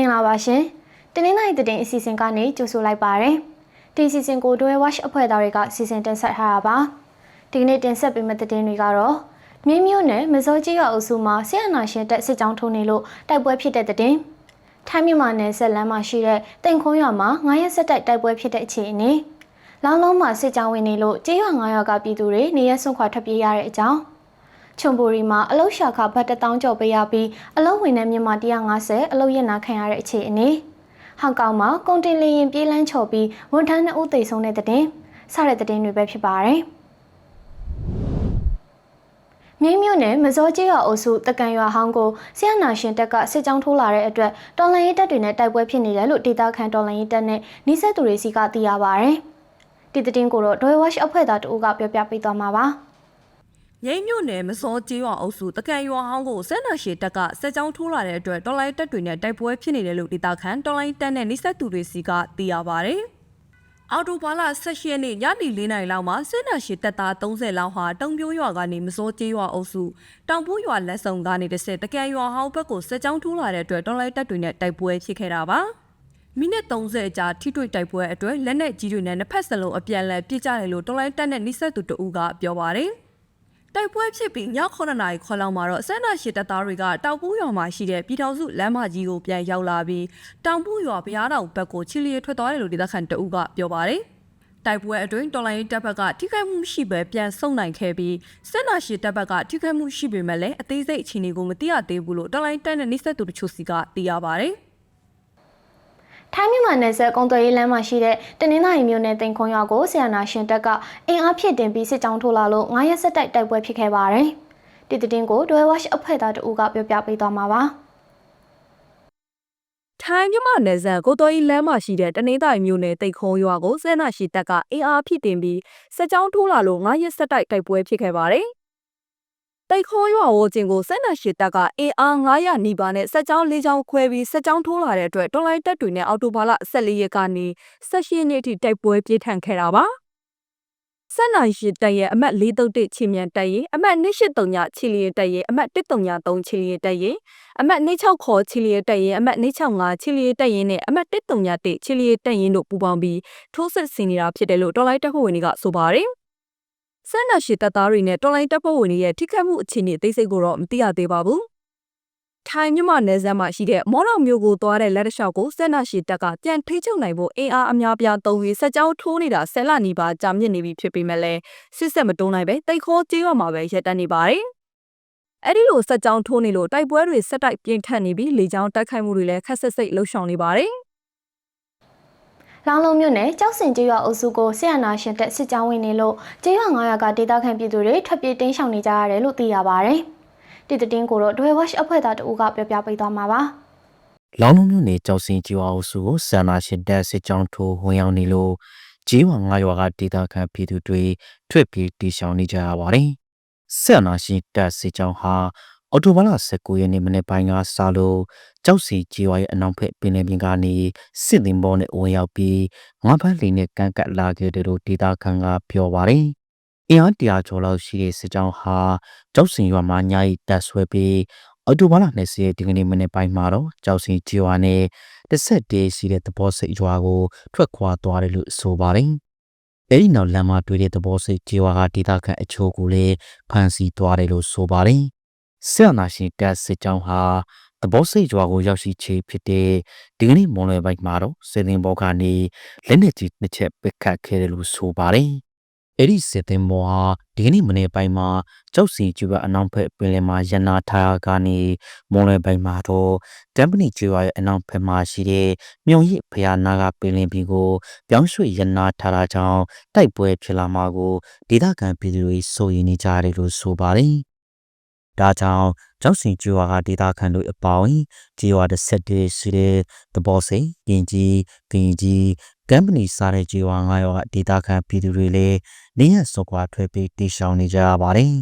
င်္ဂလာပါရှင်။တင်းနှိုင်းသတင်းအစီအစဉ်ကနေကြိုဆိုလိုက်ပါရစေ။ဒီအစီအစဉ်ကိုဒွဲဝက်အဖွဲ့သားတွေကစီစဉ်တင်ဆက်ထားတာပါ။ဒီကနေ့တင်ဆက်ပေးမယ့်သတင်းတွေကတော့မြင်းမျိုးနဲ့မစောကြီးရွာအုပ်စုမှာဆရာနာရှင်တက်စစ်ကြောင်းထုံးနေလို့တိုက်ပွဲဖြစ်တဲ့သတင်း။ထိုင်းမြန်မာနယ်ဆက်လမ်းမှာရှိတဲ့တိန်ခွန်းရွာမှာ9ရက်ဆက်တိုက်တိုက်ပွဲဖြစ်တဲ့အခြေအနေ။လောင်းလုံးမှာစစ်ကြောင်းဝင်နေလို့ကြေးရွာ9ရွာကပြည်သူတွေနေရက်ဆွန့်ခွာထွက်ပြေးရတဲ့အကြောင်း။ ချုံပူရီမှာအလုရှာခဘတ်တထောင်ကျော်ပေးရပြီးအလုံးဝင်တဲ့မြန်မာ150အလုံးရနာခံရတဲ့အခြေအနေဟောင်ကောင်မှာကွန်တင်လီရင်ပြေးလန်းချော်ပြီးဝန်ထမ်းနှစ်ဦးသေဆုံးတဲ့တဲ့တင်စတဲ့တဲ့တင်တွေပဲဖြစ်ပါတယ်မြင်းမြို့နယ်မစောကြီးရွာအုပ်စုတကန်ရွာဟောင်းကိုဆီယနာရှင်တပ်ကစစ်ကြောင်းထိုးလာတဲ့အတွက်တော်လန်ရေးတပ်တွေနဲ့တိုက်ပွဲဖြစ်နေတယ်လို့ဒေတာခန်တော်လန်ရေးတပ်နဲ့နှိစက်သူတွေစီကသိရပါဗျ။ဒီတဲ့တင်ကိုတော့ဒွိုဝက်အဖွဲ့သားတို့ကပြောပြပေးသွားမှာပါ။ ရိမ့်မြို့နယ်မစောကျေးရွာအုပ်စုတကန်ရွာဟောင်းကိုဆက်နာရှည်တပ်ကစက်ကြောင်းထိုးလာတဲ့အတွက်တော်လိုင်းတပ်တွေနဲ့တိုက်ပွဲဖြစ်နေတယ်လို့ဒေတာခန်တော်လိုင်းတပ်နဲ့နှိစက်သူတွေစီကသိရပါဗျ။အော်တိုဘာလ16ရက်နေ့ညနေ4နာရီလောက်မှာစစ်နာရှိတပ်သား30လောက်ဟာတုံပြိုးရွာကနေမစိုးကျေးရွာအုပ်စုတောင်ပိုးရွာလက်ဆောင်ကနေတစ်ဆက်တကန်ရွာဟောင်းဘက်ကိုစစ်ကြောင်းထိုးလာတဲ့အတွက်တော်လိုက်တပ်တွေနဲ့တိုက်ပွဲဖြစ်ခဲ့တာပါမိနစ်30အကြာထိတွေ့တိုက်ပွဲအတွက်လက်နက်ကြီးတွေနဲ့နှစ်ဖက်စလုံးအပြန်အလှန်ပစ်ကြတယ်လို့တော်လိုက်တပ်နဲ့နှိစက်သူတအူးကပြောပါတယ် တိုက်ပွဲဖြစ်ပြီးည9နာရီခွဲလောက်မှာတော့ဆန္ဒရှိတပ်သားတွေကတောင်ပူးရွာမှာရှိတဲ့ပြည်ထောင်စုလမ်းမကြီးကိုပြန်ရောက်လာပြီးတောင်ပူးရွာဘုရားတော်ဘက်ကိုချီလီထွက်သွားတယ်လို့ဒေသခံတအုပ်ကပြောပါတယ်။တိုက်ပွဲအတွင်းတော်လိုင်းတပ်ဘက်ကထိခိုက်မှုရှိပဲပြန်ဆုတ်နိုင်ခဲ့ပြီးစစ်နာရှိတပ်ဘက်ကထိခိုက်မှုရှိပေမဲ့လည်းအသေးစိတ်အခြေအနေကိုမသိရသေးဘူးလို့တော်လိုင်းတပ်နဲ့နှိစက်သူတချို့စီကသိရပါတယ်။ထိုင်း မြန်မာနယ်စပ်ကုန်းသွယ်ရေးလမ်းမှာရှိတဲ့တနင်္သာရီမြို့နယ်တင်ခွန်ရွာကိုဆီယနာရှင်တပ်ကအင်အားဖြည့်တင်ပြီးစစ်ကြောင်းထိုးလာလို့9ရက်ဆက်တိုက်တိုက်ပွဲဖြစ်ခဲ့ပါတယ်။ဒီသတင်းကိုဒွဲဝက်အဖွဲ့သားတို့ကပြောပြပေးသွားမှာပါ။ထိုင်းမြန်မာနယ်စပ်ကိုတော်ကြီးလမ်းမှာရှိတဲ့တနင်္သာရီမြို့နယ်တိတ်ခုံးရွာကိုစဲနာရှိတပ်ကအင်အားဖြစ်တင်ပြီးစက်ကြောင်းထိုးလာလို့9ရက်ဆက်တိုက်တိုက်ပွဲဖြစ်ခဲ့ပါတယ်။ တိတ်ခုံးရွာဝကျင်ကိုစက်နာရှိတပ်ကအင်အား900နီးပါးနဲ့စက်ကြောင်း၄ကြောင်းခွဲပြီးစက်ကြောင်းထိုးလာတဲ့အတွက်တော်လိုင်းတပ်တွေနဲ့အော်တိုဘာလ14ရက်ကနေ18ရက်နေ့ထိတိုက်ပွဲပြင်းထန်ခဲ့တာပါ။ဆက်နိုင်ရှိတပ်ရဲ့အမှတ်431ချီမြန်တပ်ရဲ့အမှတ်283ချီလီတပ်ရဲ့အမှတ်133ချီလီတပ်ရဲ့အမှတ်26ခေါ်ချီလီတပ်ရင်အမှတ်265ချီလီတပ်ရင်နဲ့အမှတ်131ချီလီတပ်ရင်တို့ပူးပေါင်းပြီးထိုးစစ်ဆင်နေတာဖြစ်တယ်လို့တော်လိုင်းတပ်ဖွဲ့ဝင်တွေကဆိုပါတယ်။ ဆန္ဒရှိတပ်သားတွေနဲ့တော်လိုင်းတပ်ဖွဲ့ဝင်တွေရဲ့ထိခိုက်မှုအခြေအနေအသေးစိတ်ကိုတော့မသိရသေးပါဘူး။ထိုင်းမြန်မာနယ်စပ်မှာရှိတဲ့မော်တော်မျိုးကိုသွားတဲ့လက်တလျှောက်ကိုစက်နာရှိတပ်ကပြန်ထိချုပ်နိုင်ဖို့အင်အားအများပြားသုံးပြီးစက်ကြောင်းထိုးနေတာဆယ်လနီးပါးကြာမြင့်နေပြီဖြစ်ပေမဲ့လည်းစစ်ဆက်မတုံးနိုင်ပဲတိတ်ခေါ်ကြေးရွာမှာပဲရပ်တန့်နေပါတယ်။အဲ့ဒီလိုစက်ကြောင်းထိုးနေလို့တိုက်ပွဲတွေဆက်တိုက်ပြင်းထန်နေပြီးလေကြောင်းတိုက်ခိုက်မှုတွေလည်းခက်ဆက်စိတ်လှုပ်ဆောင်နေပါတယ်။ လောင်းလုံးမြို့နယ်ကြောက်စင်ကျေးရွာအုပ်စုကိုဆီယနာရှင်တက်စစ်ကြောင်းဝင်နေလို့ကျေးရွာ900ကဒေသခံပြည်သူတွေထွက်ပြေးတင်းရှောင်နေကြရတယ်လို့သိရပါဗျ။ဒီသတင်းကိုတော့ဒွဲဝက်အဖွဲ့သားတို့ကပြောပြပေးသွားမှာပါ။လောင်းလုံးမြို့နယ်ကြောက်စင်ကျွာအုပ်စုကိုဆန္ဒရှင်တပ်စစ်ကြောင်းထိုးဝင်ရောက်နေလို့ဂျေးဝါငါးရွာကဒေသခံပြည်သူတွေထွက်ပြေးတီရှောင်နေကြရပါတယ်။ဆန္ဒရှင်တပ်စစ်ကြောင်းဟာ အော်တိုဘာလ19ရက်နေ့မနေ့ပိုင်းကစလို့ကြောက်စီဂျေးဝါရဲ့အနောက်ဘက်ပင်လယ်ပြင်ကနေစစ်တင်ဘောနဲ့ဝင်ရောက်ပြီးငါးဖက်လီနဲ့ကန့်ကတ်လာခဲ့တယ်လို့ဒေသခံကပြောပါတယ်။အင်အားတရာကျော်လောက်ရှိတဲ့စစ်ကြောင်းဟာကြောက်စင်ရွာမှာညာရီတပ်ဆွဲပြီးအော်တိုဘာလ20ရက်ဒီကနေ့မနေ့ပိုင်းမှာတော့ကြောက်စင်ကျွာနဲ့တစ်ဆက်တည်းရှိတဲ့သဘောစိတ်ရွာကိုထွက်ခွာသွားတယ်လို့ဆိုပါတယ်။အဲဒီနောက်လမ်းမှာတွေ့တဲ့သဘောစိတ်ကျွာကဒေသခံအချို့ကိုလည်းဖမ်းဆီးသွားတယ်လို့ဆိုပါတယ်။ ဆရာနာရှင်တပ်စစ်ကြောင်းဟာသဘောစိတ်ရွာကိုရောက်ရှိချေဖြစ်တဲ့ဒီကနေ့မွန်လွယ်ပိုင်းမှာတော့စေတင်ဘောကနေလက်နက်ကြီးနှစ်ချက်ပစ်ခတ်ခဲ့တယ်လို့ဆိုပါတယ်။အဲ့ဒီစစ်တင်ဘောဟာဒီကနေ့မနေ့ပိုင်းမှာကြောက်စီကျွေးအနောက်ဘက်ပင်လယ်မှာရန်နာထားကနေမွန်လွယ်ပိုင်းမှာတော့တမ်ပနီကျွေးရဲ့အနောက်ဘက်မှာရှိတဲ့မြုံရစ်ဖျားနာကပင်လယ်ပြင်ကိုပြောင်းရွှေ့ရန်နာထားတာကြောင့်တိုက်ပွဲဖြစ်လာမှာကိုဒေသခံပြည်သူတွေစိုးရိမ်နေကြတယ်လို့ဆိုပါတယ်။ ဒါကြောင့်ကျောက်စင်ကျွာကဒေတာခန်တို့အပေါင်းကြေးဝါတစ်ဆက်တည်းရှိတဲ့သဘောစိန်ကင်ကြီးကင်ကြီးကမ်ပဏီစားတဲ့ကြေးဝါငါးရောကဒေတာခန်ပြည်သူတွေလည်းနေရစောကွာထွက်ပြီးတီရှောင်နေကြရပါတယ်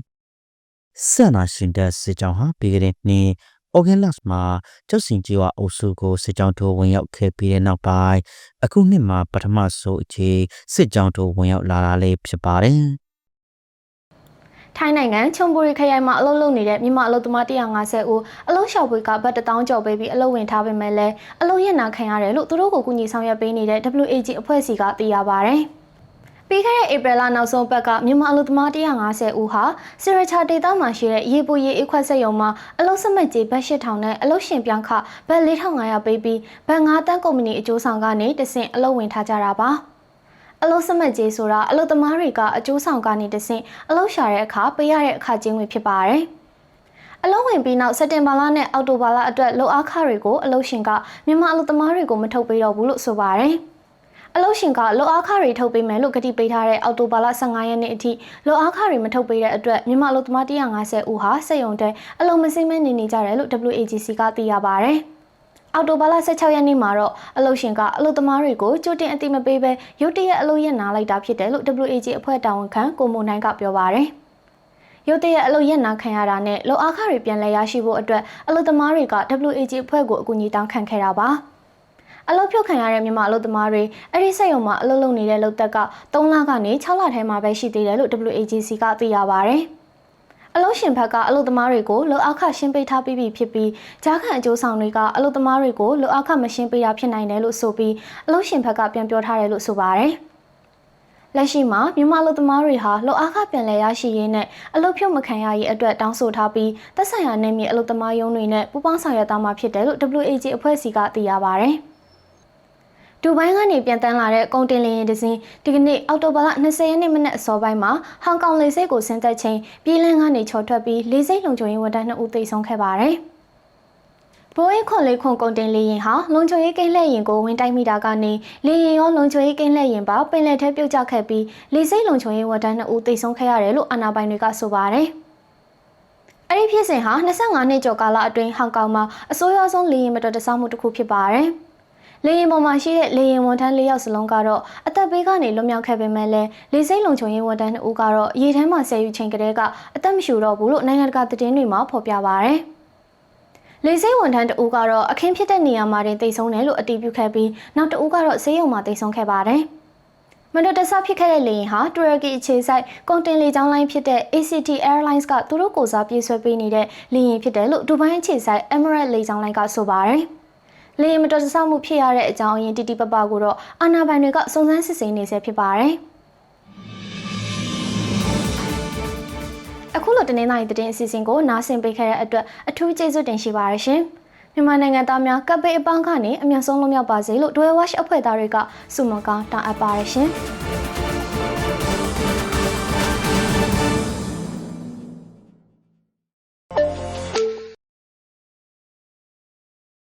။ဆန္နာရှင်တဲ့စစ်ကြောင်းဟာပြီးခဲ့တဲ့နှစ်အော်ဂန်လတ်မှာကျောက်စင်ကျွာအုပ်စုကိုစစ်ကြောင်းထိုးဝင်ရောက်ခဲ့ပြီးတဲ့နောက်ပိုင်းအခုနှစ်မှာပထမဆုံးအချိန်စစ်ကြောင်းထိုးဝင်ရောက်လာတာလေးဖြစ်ပါတယ်။ ထိုင်းနိုင်ငံချုံပူရီခရိုင်မှာအလုပ်လုပ်နေတဲ့မြန်မာအလုပ်သမား150ဦးအလုပ်ရှောက်ပွဲကဘတ်တထောင်ကျော်ပေးပြီးအလုပ်ဝင်ထားပေမဲ့လည်းအလုပ်ရနာခံရတယ်လို့သူတို့ကိုကူညီဆောင်ရွက်ပေးနေတဲ့ WAG အဖွဲ့အစည်းကသိရပါဗျ။ပြီးခဲ့တဲ့ဧပြီလနောက်ဆုံးပတ်ကမြန်မာအလုပ်သမား150ဦးဟာစီရချာဒေသမှာရှိတဲ့ရေပူရေအခွက်စက်ရုံမှာအလုပ်စမတ်ကြီးဘတ်8000နဲ့အလုပ်ရှင်ပြောင်းခဘတ်4500ပေးပြီးဘတ်9တန်းကုမ္ပဏီအကျိုးဆောင်ကနေတဆင့်အလုပ်ဝင်ထားကြတာပါ။ အလုပ်စမတ်ကြီးဆိုတာအလုပ်သမားတွေကအကျိုးဆောင်ကနေတဆင့်အလုပ်ရှာတဲ့အခါပေးရတဲ့အခကျင်းဝင်ဖြစ်ပါတယ်။အလုပ်ဝင်ပြီးနောက်စက်တင်ဘာလနဲ့အောက်တိုဘာလအတွက်လုပ်အားခတွေကိုအလုပ်ရှင်ကမြန်မာအလုပ်သမားတွေကိုမထုတ်ပေးတော့ဘူးလို့ဆိုပါတယ်။အလုပ်ရှင်ကလုပ်အားခတွေထုတ်ပေးမယ်လို့ကတိပေးထားတဲ့အောက်တိုဘာလ15ရက်နေ့အထိလုပ်အားခတွေမထုတ်ပေးတဲ့အတွက်မြန်မာအလုပ်သမား150ဦးဟာစက်ရုံတဲ့အလုပ်မစင်းမဲနေနေကြတယ်လို့ WAGC ကသိရပါတယ်။ အော်တိုဘာလ16ရက်နေ့မှာတော့အလုပ်ရှင်ကအလုပ်သမားတွေကိုကြိုတင်အတိမပေးဘဲရုတ်တရက်အလုပ်ရက်နာလိုက်တာဖြစ်တယ်လို့ WAG အဖွဲ့တာဝန်ခံကိုမိုနိုင်ကပြောပါရယ်ရုတ်တရက်အလုပ်ရက်နာခံရတာနဲ့လောက်အားခတွေပြန်လည်ရရှိဖို့အတွက်အလုပ်သမားတွေက WAG အဖွဲ့ကိုအကူအညီတောင်းခံခဲ့တာပါအလုပ်ဖြုတ်ခံရတဲ့မြန်မာအလုပ်သမားတွေအဲ့ဒီစက်ရုံမှာအလုပ်လုပ်နေတဲ့လုပ်သက်က3လကနေ6လထဲမှာပဲရှိသေးတယ်လို့ WAGC ကသိရပါဗျ။ အလုပ်ရှင်ဘက်ကအလုပ်သမားတွေကိုလောအခရှင်းပေးထားပြီးပြီဖြစ်ပြီးကြားခံအကျိုးဆောင်တွေကအလုပ်သမားတွေကိုလောအခမရှင်းပေးတာဖြစ်နိုင်တယ်လို့ဆိုပြီးအလုပ်ရှင်ဘက်ကပြန်ပြောထားတယ်လို့ဆိုပါတယ်။လက်ရှိမှာမြန်မာလူသမားတွေဟာလောအားခပြန်လည်ရရှိရေးနဲ့အလုပ်ဖြုတ်မခံရရေးအတွက်တောင်းဆိုထားပြီးသက်ဆိုင်ရာနယ်မြေအလုပ်သမားရုံးတွေနဲ့ပူးပေါင်းဆောင်ရွက်သွားမှာဖြစ်တယ်လို့ WAG အဖွဲ့အစည်းကသိရပါဗျ။ ဒူဘိုင်းကနေပြန်တန်းလာတဲ့ကုန်တင်လေယာဉ်တစ်စင်းဒီကနေ့အောက်တိုဘာလ20ရက်နေ့မနက်အစောပိုင်းမှာဟောင်ကောင်လေဆိပ်ကိုဆင်းသက်ချိန်ပြည်လန်းကနေချော်ထွက်ပြီးလေဆိပ်လုံခြုံရေးဝန်ထမ်း2ဦးသေဆုံးခဲ့ပါတယ်။ဘိုးအိခွန်လေးခွန်ကုန်တင်လေယာဉ်ဟာလုံခြုံရေးကိန်းလှည့်ရင်ကိုဝင်တိုက်မိတာကနေလေယာဉ်ရောလုံခြုံရေးကိန်းလှည့်ရင်ပါပင်လယ်ထဲပြုတ်ကျခဲ့ပြီးလေဆိပ်လုံခြုံရေးဝန်ထမ်း2ဦးသေဆုံးခဲ့ရတယ်လို့အာဏာပိုင်တွေကဆိုပါတယ်။အဲ့ဒီဖြစ်စဉ်ဟာ25နှစ်ကျော်ကာလအတွင်းဟောင်ကောင်မှာအစိုးရဆုံးလေယာဉ်မတော်တဆမှုတစ်ခုဖြစ်ပါတယ်။ လေရင်ပေါ်မှာရှိတဲ့လေရင်ဝန်ထမ်း၄ယောက်စလုံးကတော့အသက်ဘေးကနေလွတ်မြောက်ခဲ့ပေမဲ့လည်းလေစိတ်လုံခြုံရေးဝန်ထမ်း2ဦးကတော့ရေထဲမှာဆယ်ယူချိန်ကလေးကအသက်မရှူတော့ဘူးလို့နိုင်ငံတကာသတင်းတွေမှာဖော်ပြပါရယ်လေစိတ်ဝန်ထမ်းတဦးကတော့အခင်းဖြစ်တဲ့နေရာမှာတင်တိတ်ဆုံးတယ်လို့အတည်ပြုခဲ့ပြီးနောက်တဦးကတော့ဆေးရုံမှာတိတ်ဆုံးခဲ့ပါတယ်။မန္တတဆဖြစ်ခဲ့တဲ့လေယာဉ်ဟာတူရကီအခြေစိုက်ကွန်တင်လေကြောင်းလိုင်းဖြစ်တဲ့ ACT Airlines ကသူတို့ကိုစားပြေးဆွဲပေးနေတဲ့လေယာဉ်ဖြစ်တယ်လို့ဒူဘိုင်းအခြေစိုက် Emirates လေကြောင်းလိုင်းကဆိုပါတယ်။ လေယာဉ်မတော်တဆမှုဖြစ်ရတဲ့အကြောင်းအရင်းတိတိပပကိုတော့အာဏာပိုင်တွေကစုံစမ်းစစ်ဆေးနေဆဲဖြစ်ပါတယ်။အခုလိုတနင်္လာရီသတင်းအစီအစဉ်ကိုနားဆင်ပေးခဲ့တဲ့အတွက်အထူးကျေးဇူးတင်ရှိပါရရှင်။မြန်မာနိုင်ငံသားများကပ်ပေအပေါင်းကနေအမျက်ဆုံးလုံးမြောက်ပါစေလို့ Dwell Watch အဖွဲ့သားတွေကဆုမကောင်းတောင်းအပ်ပါရရှင်။